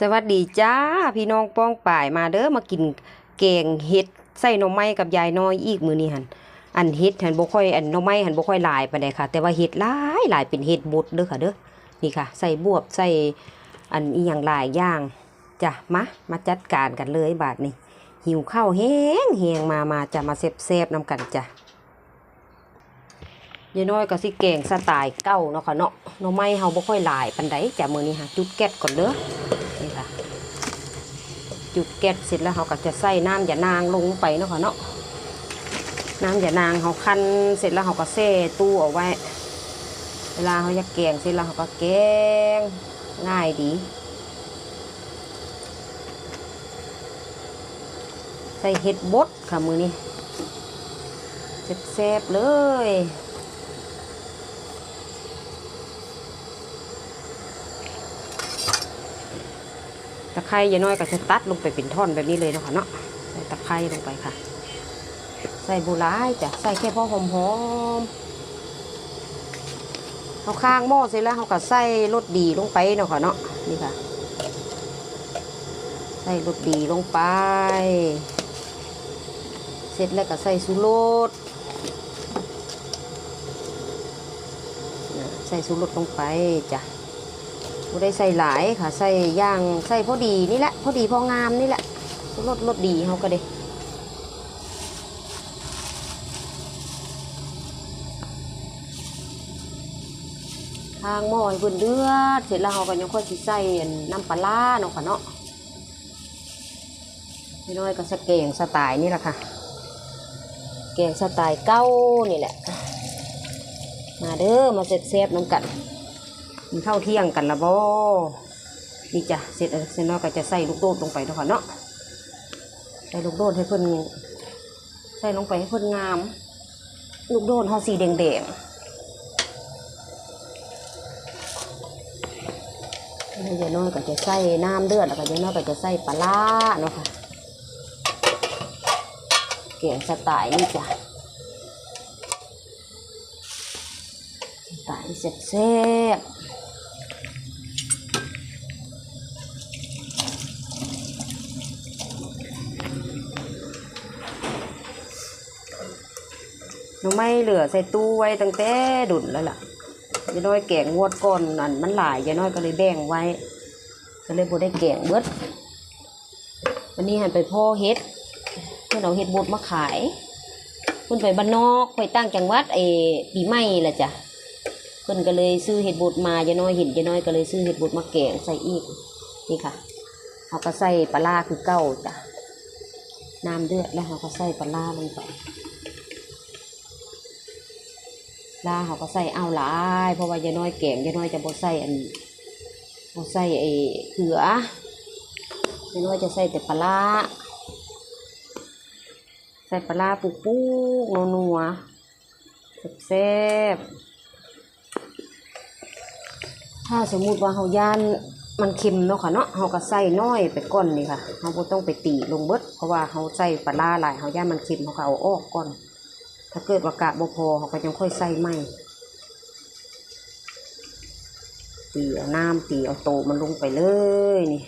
สวัสดีจ้า พี่น้องป้องป่ายมาเด้อมากินแกงเห็ดใส่หน่อไม้กับยายน้อยอีกมือนี้หั่นอันเห็ดหันบ่ค่อยอันหน่อไม้หันบ่ค่อยลายไปานใดค่ะ แต่ว่าเห็ดหลายหลายเป็นเห็ดบดเด้อค่ะเด้อนี่ค่ะ ใส่บวบใส่อันอีหยังหลายอย่างจ้ะมามาจัดการกันเลยบาดนี้หิวข้าวแห้งแห้งมามาจะมาแซ่บๆนํกันจ้ะยายน้อยก็สิแกงสไตล์เก่าเนาะค่ะเนาะหน่อไม้เฮาบ่ค่อยหลายปานใดจ้ะมื้อนี้ค่ะจุดแก๊สก่อนเด้อ จุดแก๊สเสร็จแล้วเขาก็จะใส่น้ำอย่านางลงไปเนาะค่ะเนาะน้ำอย่านางเขาคั้นเสร็จแล้วเขาก็แช่ตู้เอาไว้ เวลาเขาจะแกงเสร็จแล้วเขาก็แกงง่ายดีใส่เห็ดบดค่ะมือนี้แซ่บๆเลย ตะไคร้ยายน้อยก็จะตัดลงไปเป็นท่อนแบบนี้เลยนะค่ะเนาะใส่ตะไคร้ลงไปค่ะ ใส่บูร้ายจ้ะใส่แค่พอหอมหอมๆเอาข้างหม้อเสร็จแล้วเขาก็ใส่รสดีลงไปเนาะค่ะเนาะนี่ค่ะ ใส่รสดีลงไป เสร็จแล้วก็ใส่สุรสใส่สุรสลงไปจ้ะ บ่ได้ใส่หลายค่ะใส่ย่างใส่พอดีนี่แหละพอดีพองามนี่แหละรสรสดีเขาก็เด้ทางหม้อให้เพิ่นเดือดเสร็จแล้วเขาก็ยังค่อยสิใส่น้ำปลาเนาะค่ะเนาะพี่น้อยก็สแกงสไตล์นี่แหละค่ะแกงสไตล์เก้านี่แหละ มาเด้อมาเสร็จเซฟน้ำกัน มีข้าวเที่ยงกันละบ่นี่จ้ะเสร็จแล้วเสร็จแล้วก็จะใส่ลูกโดดลงไปเนาะค่ะเนาะใส่ลูกโดดให้เพิ่นใส่ลงไปให้เพิ่นงาม ลูกโดดเฮาสีแดงๆนี่ยายน้อยก็จะใส่น้ำเดือดแล้วก็ยายน้อยก็จะใส่ปลาร้าเนาะค่ะเกี่ยงสไตล์นี่จ้ะสไตล์แซ่บๆ นูไม่เหลือใส่ตู้ไว้ตั้งแต่ดุนแล้วล่ะยายน้อยแกงงวดก่อนอันมันหลายยายน้อยก็เลยแบ่งไว้ ก็เลยบ่ได้แกงเบิดวันนี้หันไปพ่อเฮ็ดเพื่อนเอาเฮ็ดบดมาขายเพิ่นไปบ้านนอกไปตั้งจังหวัดไอ้ปีใหม่ละจ้ะเพิ่นก็เลยซื้อเฮ็ดบดมายายน้อยเห็นยายน้อยก็เลยซื้อเฮ็ดบดมาแกงใส่อีกนี่ค่ะเขาก็ใส่ปลาร้าคือเก่าจ้ะน้ำเดือดแล้วเขาก็ใส่ปลาร้าลงไป ลาเขาก็ใส่เอาหลายเพราะว่ายายน้อยแกงยายน้อยจะบ่ใส่อันบ่ใส่ไอ้เกลือยายน้อยจะใส่แต่ปลาใส่ปลาปุกปุกนัวนัวแซ่บๆถ้าสมมุติว่าเฮาย่านมันเค็มเนาะค่ะเนาะเฮาก็ใส่น้อยไปก่อนนี่ค่ะเฮาบ่ต้องไปตีลงเบิดเพราะว่าเฮาใส่ปลาร้าหลายเฮาย่านมันเค็มเฮาก็เอาออกก่อน ถ้าเกิดว่ากะบ่พอเขาก็ยังค่อยใส่ไหม่ตีเอาน้ำตีเอาโตมันลงไปเลยนี่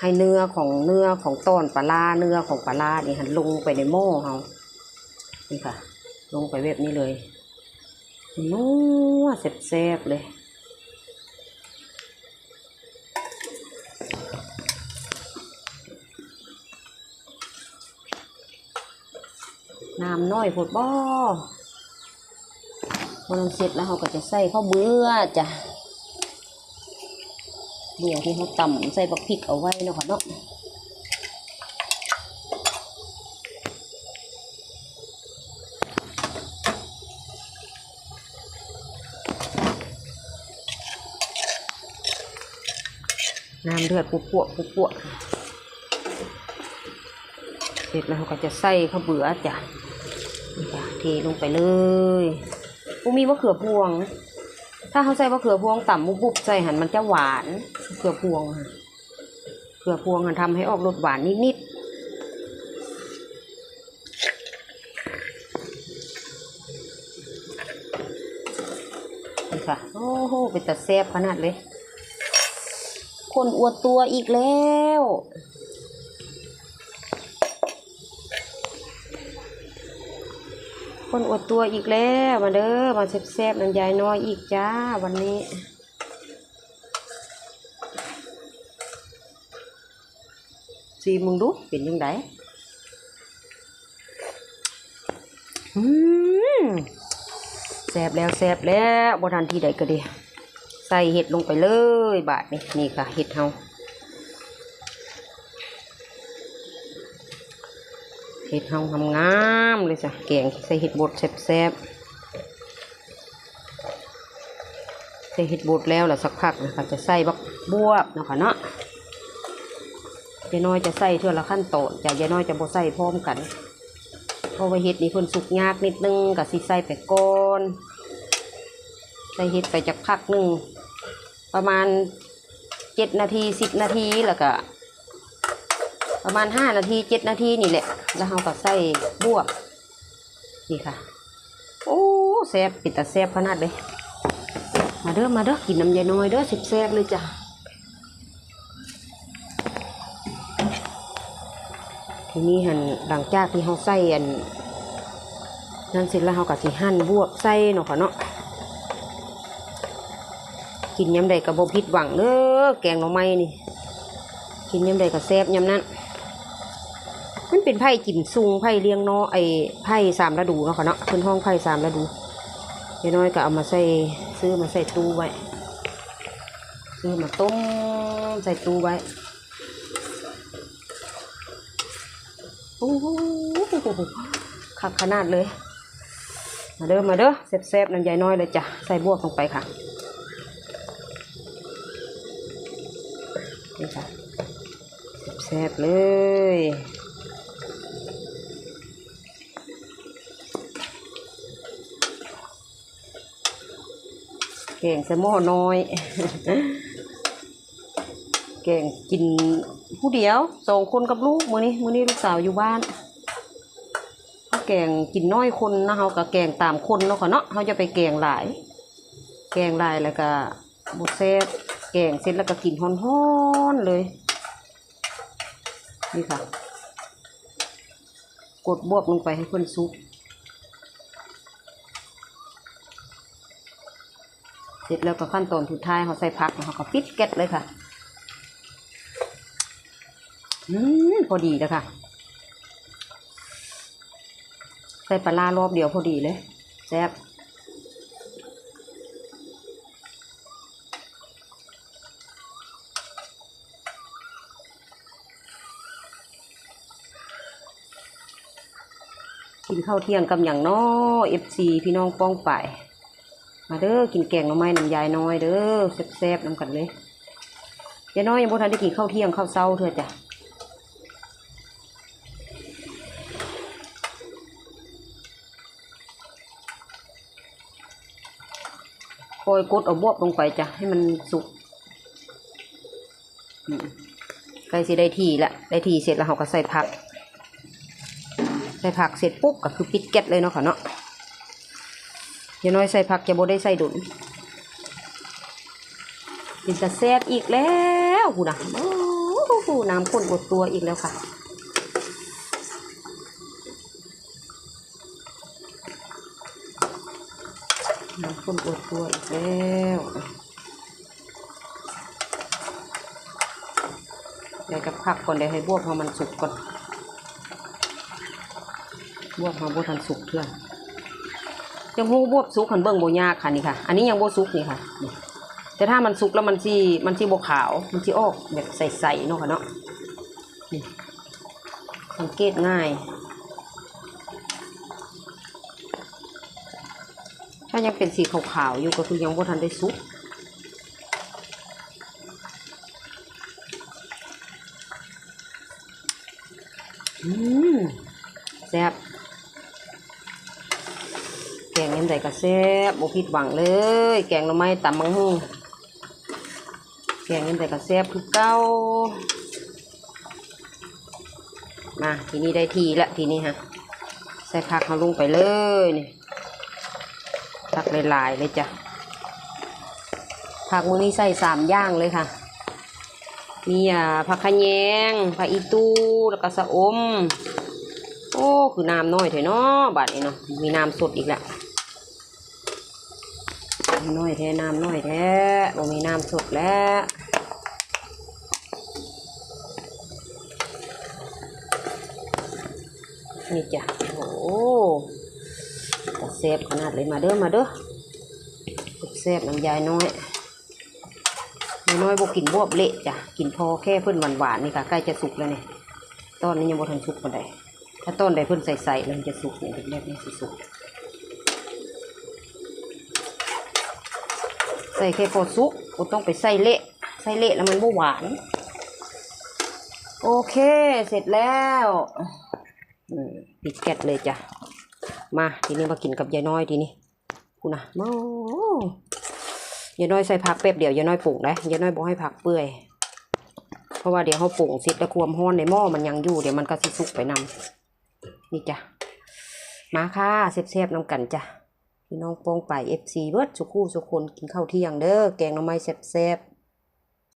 ให้เนื้อของเนื้อของต้นปลาร้าเนื้อของปลาร้านี่หันลงไปในหม้อเขานี่ค่ะ ลงไปแบบนี้เลยนัวแซ่บๆเลย น้ำน้อยพดบ่มันเสร็จแล้วเขาก็จะใส่ข้าวเบื่อจ้ะเบื่อที่เขาต่ำใส่บักพริกเอาไว้เนาะค่ะเนาะน้ำเดือดปุ๊บปวปุ๊บปวเสร็จแล้วเขาก็จะใส่ข้าวเบื่อจ้ะ เทลงไปเลยปูมีมะเขือพวง ถ้าเขาใส่มะเขือพวงต่ำบุบๆใส่หันมันจะหวานเขือพวงค่ะเขือพวงมันทำให้ออกรสหวานนิดๆนี่ค่ะ โอ้โหเป็นตะแซ่บขนาดเลย คนอวดตัวอีกแล้ว คนอวดตัวอีกแล้วมาเด้อมาแซ่บๆน้ำยายน้อยอีกจ้าวันนี้สีมึงดูเป็นยังไงแซ่บแล้วแซ่บแล้วบทันทีใดก็ดีใส่เห็ดลงไปเลยบาทนี่นี่ค่ะเห็ดเฮา ห็ดเฮาทำงามเลยจ้ะแกงใส่เห็ดบดแซ่บๆใส่เห็ดบดแล้วล้วสักพักนะคะจะใส่บักบวบนะคะเนาะยายน้อยจะใส่เท่าละขั้นตอนจ้ะยายน้อยจะบ่ใส่พร้อมกันเพราะว่าเห็ดนี่เพิ่นสุกยากนิดนึงกับสิใส่ไปก่อนใส่เห็ดไปจากพักหนึ่งประมาณเจ็ดนาทีสิบนาทีแล้วก็ ประมาณห้านาทีเจ็ดนาทีนี่แหละ แล้วเราก็ใส่บวกนี่ค่ะ โอ้แซ่บปิดตาแซ่บขนาดเลยมาเด้อมาเด้อกินน้ำยาน้อยเด้อสิบแซ่บเลยจ้ะทีนี้หันหลังจากที่เราใส่อันนั่นเสร็จแล้วเราก็สิหั่นบวกใส่เนาะค่ะเนาะกินยำใดกับบผิดหวังเด้อแกงหน่อไม้นี่ กินยำใดกับแซ่บยำนั้น เป็นไผ่กินซุงไผ่เลี้ยงเนาะไอ้ไผ่สามฤดูเนาะค่ะเนาะเป็นห้องไผ่สามฤดูยายน้อยก็เอามาใส่ซื้อมาใส่ตู้ไว้ซื้อมาต้มใส่ตู้ไว้โอ้โหคักขนาดเลย มาเด้อมาเด้อแซ่บๆน้ำยายน้อยเลยจ้ะใส่บวกลงไปค่ะนี่ค่ะแซ่บเลย กงแซลมอนน้อย แกงกินผู้เดียวสองคนกับลูกมือนี้มือนี้ลูกสาวอยู่บ้านถ้าแกงกินน้อยคนนะเฮาก็แกงตามคนเนาะค่ะเนาะเฮาจะไปแกงหลาย แกงหลายแล้วก็บ่แซ่บแกงเสร็จแล้วก็กินฮ้อนๆเลย นี่ค่ะ กดบวบลงไปให้เพิ่นสุก เสร็จแล้วก็ขั้นตอนสุดท้ายเขาใส่ผักเขาก็ปิดแก๊สเลยค่ะ อืมพอดีแล้วค่ะ ใส่ปลาร้ารอบเดียวพอดีเลยแซ่บกินข้าวเที่ยงกับอย่างน้อเอฟซีพี่น้องป้องไป มาเด้อกินแกงหน่อไม้น้ำยายน้อยเด้อแซ่บๆน้ำกันเลยยายน้อยยังบ่ทันได้กินข้าวเที่ยงข้าวเช้าเถอะจ้ะคอยกดเอาบวบลงไปจ้ะให้มันสุกใกล้สิได้ทีละได้ทีเสร็จแล้วเราก็ใส่ผัก ใส่ผักเสร็จปุ๊บก็คือปิดแก๊สเลยเนาะค่ะเนาะ อย่าน้อยใส่ผักจะโบได้ใส่ดุนเป็นจะแซ่บอีกแล้วหูนะโอ้โหน้ำข้นบดตัวอีกแล้วค่ะน้ำข้นบดตัวอีกแล้วเดี๋ยวจะพักก่อนเดี๋ยวให้บวบพอมันสุกก่อนบวบพอบวทันสุกเพื่อน ยังหูบวบสุกขันเบิ่งโบยากค่ะนี่ค่ะ อันนี้ยังโบสุกนี่ค่ะ แต่ถ้ามันสุกแล้วมันจีมันจีโบขาวมันจีออกแบบใสๆเนาะค่ะเนาะสังเกตง่าย ถ้ายังเป็นสีขาวๆอยู่ก็คือยังโบทันได้สุกอืมแซ่บ แกงยังไงก็แซ่บบ่ผิดหวังเลย แกงหน่อไม้ตำมังหูแกงยังไงก็แซ่บคือเก้ามาทีนี้ได้ทีละทีนี้ฮะใส่ผักเขาลงไปเลยนี่ผักหลายๆเลยจ้ะผักมือนี้ใส่สามอย่างเลยค่ะมีอ่าผักขะแยงผักอีตูแล้วก็สะอม โอ้ คือน้ำน้อยเถอะเนาะบาดนี้เนาะมีน้ำสดอีกแล้ว น้อยแท้น้ำน้อยแท้บ่มีน้ำสดแล้วนี่จ้ะโอ้โหแต่เซฟขนาดเลยมาเด้อมาเด้อเซฟน้ำยายน้อยยายน้อยบ่กินบวบเละจ้ะกินพอแค่เพิ่นหวานๆนี่ค่ะใกล้จะสุกแล้วเนี่ยตอนนี้ยังบ่ทันสุกปานใดถ้าต้นใดเพิ่นใส่ๆแล้วมันจะสุกเนี่ยแรกๆนี่สิสุก ใส่แค่พอสุกบ่ต้องไปใส่เละใส่เละแล้วมันบ่หวาน โอเคเสร็จแล้วปิดแก๊สเลยจ้ะ มาทีนี้มากินกับยายน้อยทีนี้กูนะโอ้ยายน้อยใส่ผักแป๊บเดียวยายน้อยปรุงได้ยายน้อยบอกให้ผักเปื่อย เพราะว่าเดี๋ยวเขาปรุงเสร็จแล้วความร้อนในหม้อมันยังอยู่เดี๋ยวมันก็สิสุกไปนำนี่จ้ะ มาค่ะเซฟๆน้ำกันจ้ะ พี่น้องโป้งไปเอฟซีเบิร์ดสุกูสุกคนกินข้าวเที่ยงเด้อแกงหน่อไม้แซ่บๆ